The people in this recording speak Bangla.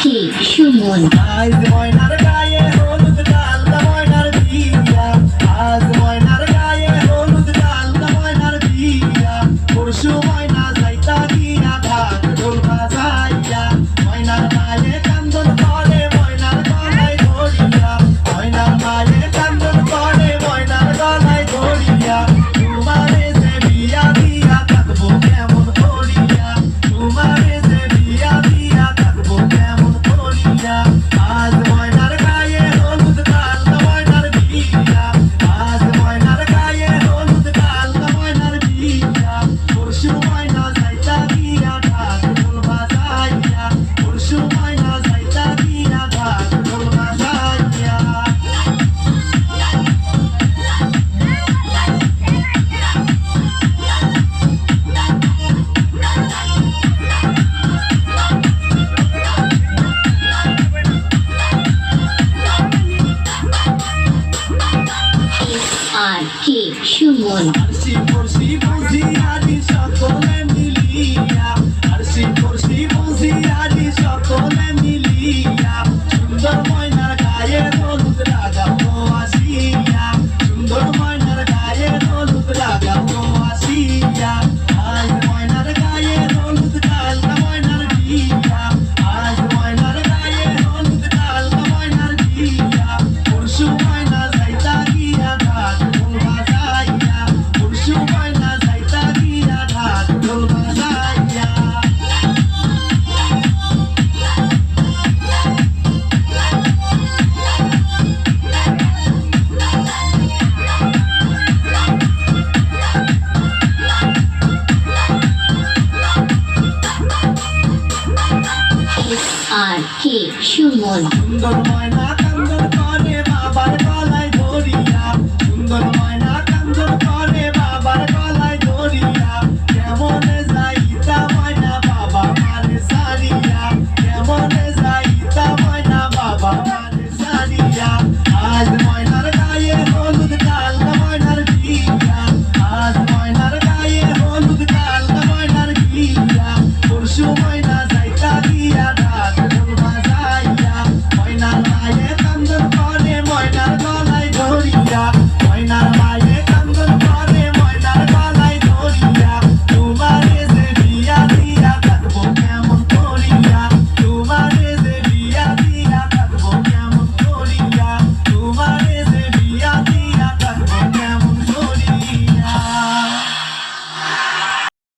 ঠিক সুমন, আজ ময়নার গায়ে হলুদ ডালটা ময়নার দিয়া আজ ময়নার গায়ে হলুদ ডালটা ময়নার দিয়া পরশু one. সুন্দর আর কে সুমন?